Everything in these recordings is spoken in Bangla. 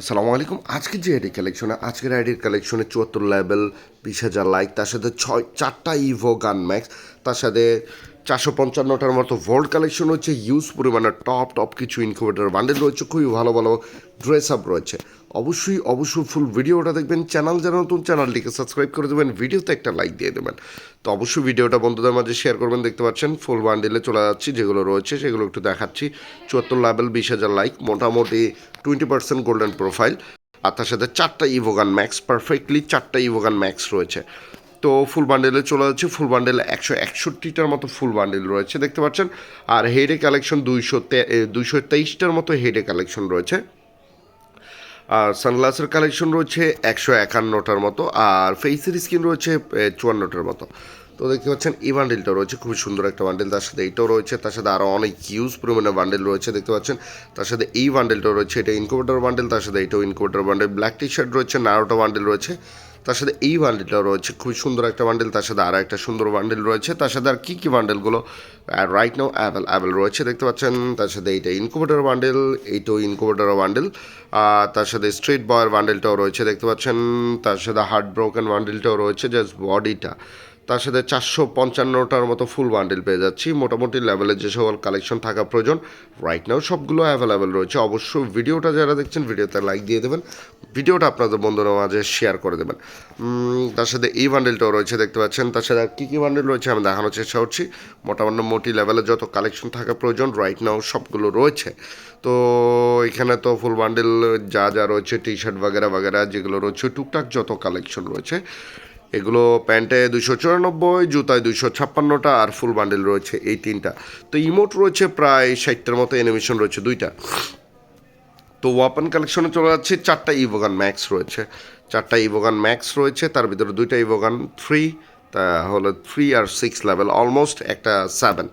আসসালামু আলাইকুম। আজকে যে আইডি কালেকশনে আজকের আইডির কালেকশনে চুয়াত্তর লেভেল বিশ হাজার লাইক তার সাথে ছয়, চারটা ইভো গান ম্যাক্স তার সাথে চারশো পঞ্চান্নটার মতো ভোল্ট কালেকশন হচ্ছে ইউজ পরিমাণে টপ টপ কিছু ইনকিউবেটার বান্ডেল রয়েছে, খুবই ভালো ভালো ড্রেস আপ রয়েছে। অবশ্যই অবশ্যই ফুল ভিডিওটা দেখবেন চ্যানেল যারা নতুন চ্যানেলটিকে সাবস্ক্রাইব করে দেবেন ভিডিওতে একটা লাইক দিয়ে দেবেন। তো অবশ্যই ভিডিওটা বন্ধুদের মাঝে শেয়ার করবেন, দেখতে পাচ্ছেন ফুল বান্ডেলে চলে যাচ্ছি, যেগুলো রয়েছে সেগুলো একটু দেখাচ্ছি। চুয়াত্তর লেভেল বিশ হাজার লাইক মোটামুটি টোয়েন্টি পার্সেন্ট গোল্ডেন প্রোফাইল আর তার সাথে চারটা ইভোগান ম্যাক্স পারফেক্টলি চারটা ইভোগান ম্যাক্স রয়েছে। তো ফুল বান্ডেলে চলে যাচ্ছে, ফুল বান্ডেলে একশো একষট্টিটার মতো ফুল বান্ডেল রয়েছে, দেখতে পাচ্ছেন। আর হেডে কালেকশন দুইশো দুইশো তেইশটার মতো হেডে কালেকশন রয়েছে। আর সানগ্লাসের কালেকশন রয়েছে একশো একান্নটার মতো, আর ফেসের স্কিন রয়েছে চুয়ান্নটার মতো। তো দেখতে পাচ্ছেন, এই বান্ডেলটা রয়েছে, খুবই সুন্দর একটা বান্ডেল, তার সাথে এইটাও রয়েছে, তার সাথে আরও অনেক হিউজ পরিমাণে বান্ডেল রয়েছে, দেখতে পাচ্ছেন। তার সাথে এই বান্ডেলটাও রয়েছে, এটা ইনকুবেটার বান্ডেল, তার সাথে এইটাও incubator bundle black T shirt রয়েছে, নারোটা বান্ডেল রয়েছে। তার সাথে এই বান্ডেলটাও রয়েছে। খুবই সুন্দর একটা বান্ডেল তার সাথে আর একটা সুন্দর বান্ডেল রয়েছে। তার সাথে আর কী কী বান্ডেলগুলো রাইট নাও অ্যাভেল অ্যাভেল রয়েছে, দেখতে পাচ্ছেন। তার সাথে এইটা ইনকুবেটার বান্ডেল এইটাও ইনকুবেটার বান্ডেল তার সাথে স্ট্রিট বয়ের বান্ডেলটাও রয়েছে, দেখতে পাচ্ছেন। তার সাথে হার্ট ব্রোকেন বান্ডেলটাও রয়েছে জাস্ট বডিটা তার সাথে চারশো পঞ্চান্নটার মতো ফুল বান্ডেল পেয়ে যাচ্ছি। মোটামুটি লেভেলের যে সকল কালেকশন থাকা প্রয়োজন রাইট নাও সবগুলো অ্যাভেলেবেল রয়েছে। অবশ্যই ভিডিওটা যারা দেখছেন, ভিডিওতে লাইক দিয়ে দেবেন, ভিডিওটা আপনাদের বন্ধুদের মাঝে শেয়ার করে দেবেন। তার সাথে এই বান্ডেলটাও রয়েছে, দেখতে পাচ্ছেন। তার সাথে কী কী বান্ডেল রয়েছে আমি দেখানোর চেষ্টা করছি। মোটামুটি মোটি লেভেলের যত কালেকশন থাকা প্রয়োজন রাইট নাও সবগুলো রয়েছে। তো এখানে তো ফুল বান্ডেল যা যা রয়েছে টি শার্ট বাগেরা বাগেরা, যেগুলো রয়েছে, টুকটাক যত কালেকশন রয়েছে এগুলো প্যান্টে দুশো চুরানব্বই, জুতায় দুশো ছাপ্পান্নটা আর ফুল বান্ডেল রয়েছে এই তিনটা। তো ইমোট রয়েছে প্রায় ষাটটার মতো অ্যানিমেশন রয়েছে দুইটা। তো ওয়াপন কালেকশনে চলে যাচ্ছে, চারটা ইভোগান ম্যাক্স রয়েছে। চারটা ইভোগান ম্যাক্স রয়েছে, তার ভিতরে দুইটা ইভোগান থ্রি তা হলো থ্রি আর সিক্স লেভেল অলমোস্ট একটা সেভেন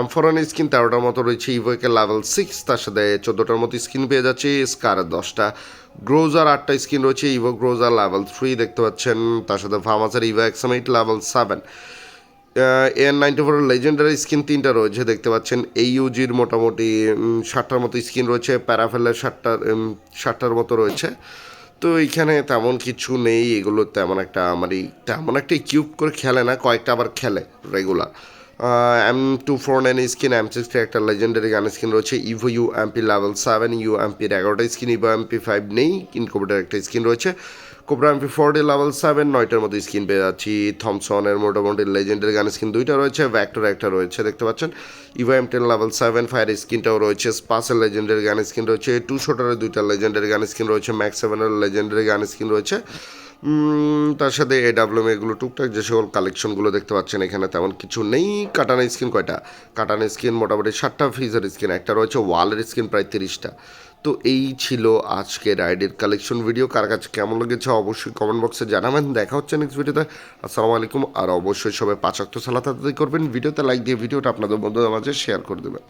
এমফোরন স্কিন তেরোটার মতো রয়েছে ইভোকে লেভেল সিক্স তার সাথে চোদ্দোটার মতো স্কিন পেয়ে যাচ্ছে স্কারের দশটা। গ্রোজার আটটা স্কিন রয়েছে, ইভো গ্রোজার লেভেল থ্রি দেখতে পাচ্ছেন, তার সাথে ফার্মাসের ইভো এক্সামাইট level seven N ninety four legendary skin তিনটা রয়েছে, দেখতে পাচ্ছেন এই ইউজির মোটামুটি ষাটটার মতো স্কিন রয়েছে প্যারাফেলের ষাটটার ষাটটার মতো রয়েছে। তো এইখানে তেমন কিছু নেই, এগুলো তেমন একটা আমারই তেমন একটা কিউব করে খেলে না, কয়েকটা আবার খেলে regular M two four nine skin M sixty একটা লেজেন্ডারি গান স্কিন রয়েছে। Evo U MP level seven U এমপির এগারোটা স্কিন ইভো এমপি ফাইভ নেই ইনকোভেটার একটা স্কিন রয়েছে। Cobra MP forty level seven নয়টার মতো স্কিন পেয়ে যাচ্ছি। থমসনের মোটামুটি লেজেন্ডারি গান স্কিন দুইটা রয়েছে ভ্যাক্টর একটা রয়েছে, দেখতে পাচ্ছেন। Evo M ten level seven fire স্কিনটাও রয়েছে স্পাসের লেজেন্ডারি গান স্কিন রয়েছে টু শোটারের দুইটা লেজেন্ডারি গান স্কিন রয়েছে ম্যাক্স সেভেনের লেজেন্ডারি গান স্কিন রয়েছে। তার সাথে এ ডাব্লিউএম এগুলো, টুকটাক যে সকল কালেকশনগুলো দেখতে পাচ্ছেন এখানে তেমন কিছু নেই। কাটানো স্কিন কয়টা? কাটানো স্কিন মোটামুটি ষাটটা ফ্রিজের স্কিন একটা রয়েছে ওয়ালের স্কিন প্রায় তিরিশটা। তো এই ছিল আজকের আইডির কালেকশন ভিডিও কার কাছে কেমন লেগেছে অবশ্যই কমেন্ট বক্সে জানাবেন। দেখা হচ্ছে নেক্সট ভিডিওতে আসসালামু আলাইকুম। আর অবশ্যই সবাই পাঁচাত্তর সালাত করবেন। ভিডিওতে লাইক দিয়ে ভিডিওটা আপনাদের বন্ধুদের মাঝে শেয়ার করে দেবেন।